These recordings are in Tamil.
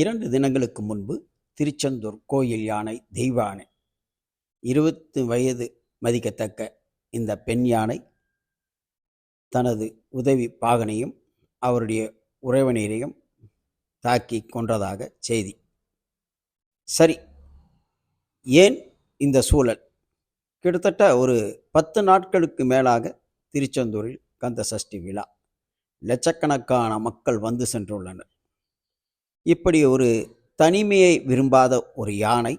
இரண்டு தினங்களுக்கு முன்பு திருச்செந்தூர் கோயில் யானை தெய்வ யானை. இருபத்து வயது மதிக்கத்தக்க இந்த பெண் யானை தனது உதவி பாகனையும் அவருடைய உறவினரையும் தாக்கி கொன்றதாக செய்தி. சரி ஏன் இந்த சூழல்? கிட்டத்தட்ட ஒரு பத்து நாட்களுக்கு மேலாக திருச்செந்தூரில் கந்த சஷ்டி விழா. லட்சக்கணக்கான மக்கள் வந்து சென்றுள்ளனர். இப்படி ஒரு தனிமையை விரும்பாத ஒரு யானை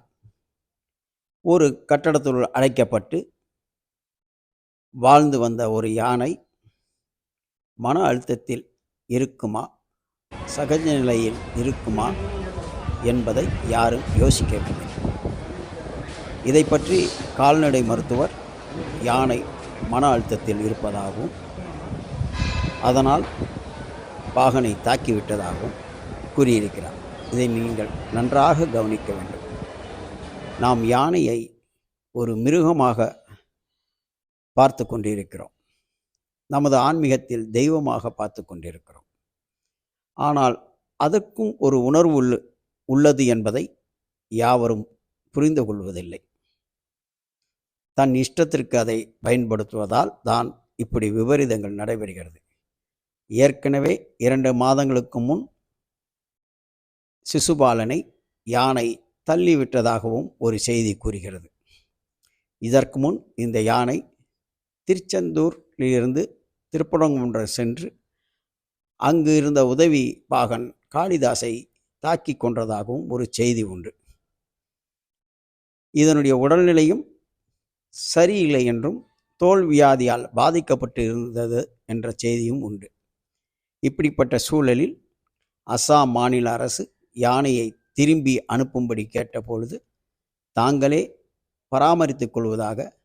ஒரு கட்டடத்துள் அடைக்கப்பட்டு வாழ்ந்து வந்த ஒரு யானை மன அழுத்தத்தில் இருக்குமா? சகஜ நிலையில் இருக்குமா? என்பதை யாரும் யோசிக்கவில்லை. இதை பற்றி கால்நடை மருத்துவர் யானை மன அழுத்தத்தில் இருப்பதாகவும் அதனால் பாகனை தாக்கிவிட்டதாகவும் கூறியிருக்கிறார். இதை நீங்கள் நன்றாக கவனிக்க வேண்டும். நாம் யானையை ஒரு மிருகமாக பார்த்து கொண்டிருக்கிறோம். நமது ஆன்மீகத்தில் தெய்வமாக பார்த்து கொண்டிருக்கிறோம். ஆனால் அதற்கும் ஒரு உணர்வு உள்ளது என்பதை யாவரும் புரிந்து கொள்வதில்லை. தன் இஷ்டத்திற்கு அதை பயன்படுத்துவதால் தான் இப்படி விபரீதங்கள் நடைபெறுகிறது. ஏற்கனவே இரண்டு மாதங்களுக்கு முன் சிசுபாலனை யானை தள்ளிவிட்டதாகவும் ஒரு செய்தி கூறுகிறது. இதற்கு முன் இந்த யானை திருச்செந்தூரிலிருந்து திருப்பரங்குன்றம் சென்று அங்கு இருந்த உதவி பாகன் காளிதாசை தாக்கி கொன்றதாகவும் ஒரு செய்தி உண்டு. இதனுடைய உடல்நிலையும் சரியில்லை என்றும் தோல் வியாதியால் பாதிக்கப்பட்டு இருந்தது என்ற செய்தியும் உண்டு. இப்படிப்பட்ட சூழலில் அசாம் மாநில அரசு யானையை திரும்பி அனுப்பும்படி கேட்டபொழுது தாங்களே பராமரித்துக் கொள்வதாக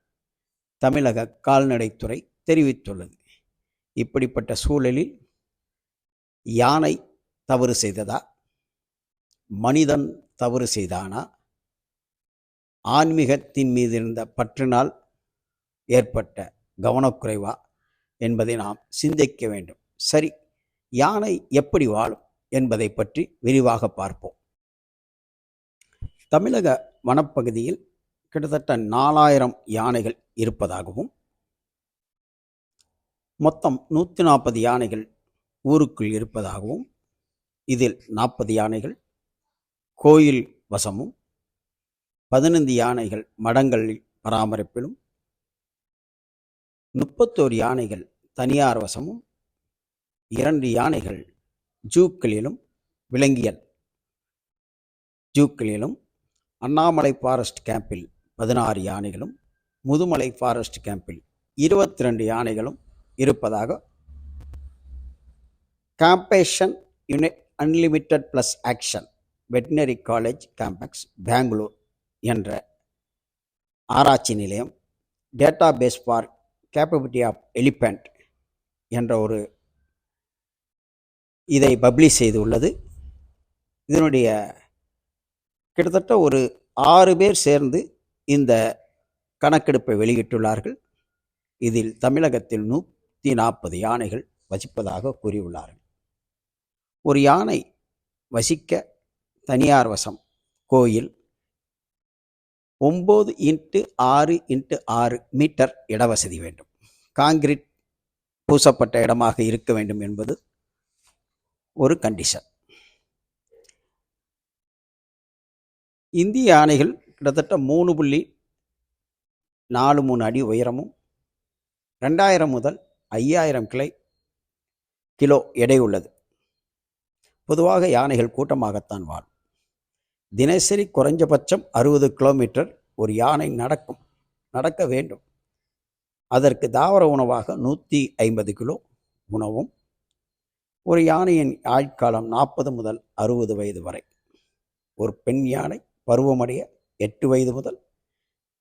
தமிழக கால்நடைத்துறை தெரிவித்துள்ளது. இப்படிப்பட்ட சூழலில் யானை தவறு செய்ததா? மனிதன் தவறு செய்தானா? ஆன்மீகத்தின் மீது இருந்த பற்றினால் ஏற்பட்ட கவனக்குறைவா? என்பதை நாம் சிந்திக்க வேண்டும். சரி யானை எப்படி வாழும்? என்பதை பற்றி விரிவாக பார்ப்போம். தமிழக வனப்பகுதியில் கிட்டத்தட்ட நாலாயிரம் யானைகள் இருப்பதாகவும் மொத்தம் நூற்றி நாற்பது யானைகள் ஊருக்குள் இருப்பதாகவும் இதில் நாற்பது யானைகள் கோயில் வசமும் பதினைந்து யானைகள் மடங்களில் பராமரிப்பிலும் முப்பத்தோரு யானைகள் தனியார் வசமும் இரண்டு யானைகள் ஜூக்களிலும் விலங்கியல். ஜூக்களிலும் அண்ணாமலை ஃபாரஸ்ட் கேம்பில் பதினாறு யானைகளும் முதுமலை ஃபாரஸ்ட் கேம்பில் இருபத்தி ரெண்டு யானைகளும் இருப்பதாக compassion unit unlimited plus action veterinary college campus Bengaluru என்ற ஆராய்ச்சி நிலையம் database for capability of elephant என்ற ஒரு இதை பப்ளிஷ் செய்துள்ளது இதனுடைய கிட்டத்தட்ட ஒரு ஆறு பேர் சேர்ந்து இந்த கணக்கெடுப்பை வெளியிட்டுள்ளார்கள். இதில் தமிழகத்தில் நூற்றி நாற்பது யானைகள் வசிப்பதாக கூறியுள்ளார்கள். ஒரு யானை வசிக்க தனியார் வசம் கோயில் ஒம்பது இன்ட்டு ஆறு இன்ட்டு ஆறு மீட்டர் இடவசதி வேண்டும். காங்கிரீட் பூசப்பட்ட இடமாக இருக்க வேண்டும் என்பது ஒரு கண்டிஷன் இந்திய யானைகள் கிட்டத்தட்ட மூணு புள்ளி நாலு மூணு அடி உயரமும் ரெண்டாயிரம் முதல் ஐயாயிரம் கிளை கிலோ எடை உள்ளது. பொதுவாக யானைகள் கூட்டமாகத்தான் வாழும். தினசரி குறைஞ்சபட்சம் அறுபது கிலோமீட்டர் ஒரு யானை நடக்கும் நடக்க வேண்டும். அதற்கு தாவர உணவாக நூற்றி ஐம்பது கிலோ உணவும் ஒரு யானையின் ஆயுட்காலம் நாற்பது முதல் அறுபது வயது வரை. ஒரு பெண் யானை பருவமடைய எட்டு வயது முதல்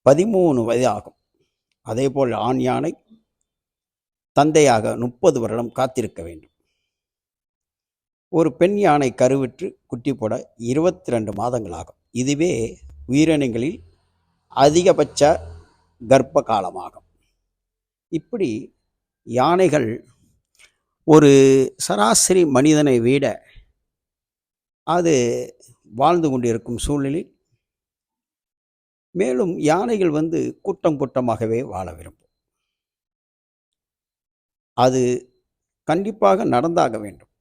பதிமூணு வயது ஆகும். அதேபோல் ஆண் யானை தந்தையாக முப்பது வருடம் காத்திருக்க வேண்டும். ஒரு பெண் யானை கருவிற்று குட்டி போட இருபத்தி ரெண்டு மாதங்கள் ஆகும். இதுவே உயிரினங்களில் அதிகபட்ச கர்ப்ப காலமாகும் இப்படி யானைகள் ஒரு சராசரி மனிதனை விட அது வாழ்ந்து கொண்டிருக்கும் சூழலில் மேலும் யானைகள் வந்து கூட்டம் கூட்டமாகவே வாழ விரும்பும் அது கண்டிப்பாக நடந்தாக வேண்டும்.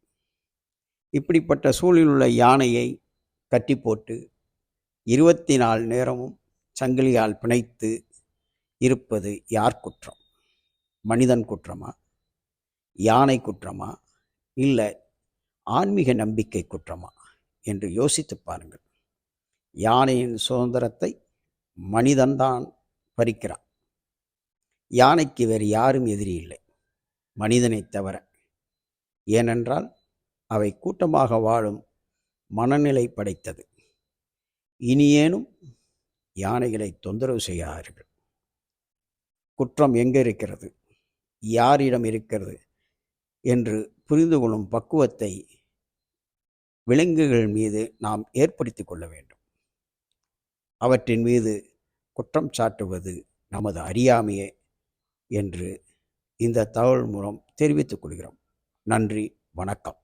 இப்படிப்பட்ட சூழலில் உள்ள யானையை கட்டி போட்டு இருபத்தி நாலு நேரமும் சங்கிலியால் பிணைத்து இருப்பது யார் குற்றம்? மனிதன் குற்றமா? யானை குற்றமா? இல்லை ஆன்மீக நம்பிக்கை குற்றமா? என்று யோசித்து பாருங்கள். யானையின் சுதந்திரத்தை மனிதன்தான் பறிக்கிறான். யானைக்கு வேறு யாரும் எதிரி இல்லை. மனிதனை தவிர. ஏனென்றால் அவை கூட்டமாக வாழும் மனநிலை படைத்தது. இனியேனும் யானைகளை தொந்தரவு செய்யாதீர்கள். குற்றம் எங்கே இருக்கிறது? யாரிடம் இருக்கிறது? என்று புரிந்து கொள்ளும் பக்குவத்தை விலங்குகள் மீது நாம் ஏற்படுத்தி கொள்ள வேண்டும். அவற்றின் மீது குற்றம் சாட்டுவது நமது அறியாமையே என்று இந்த தகவல் மூலம் தெரிவித்துக் கொள்கிறோம். நன்றி வணக்கம்.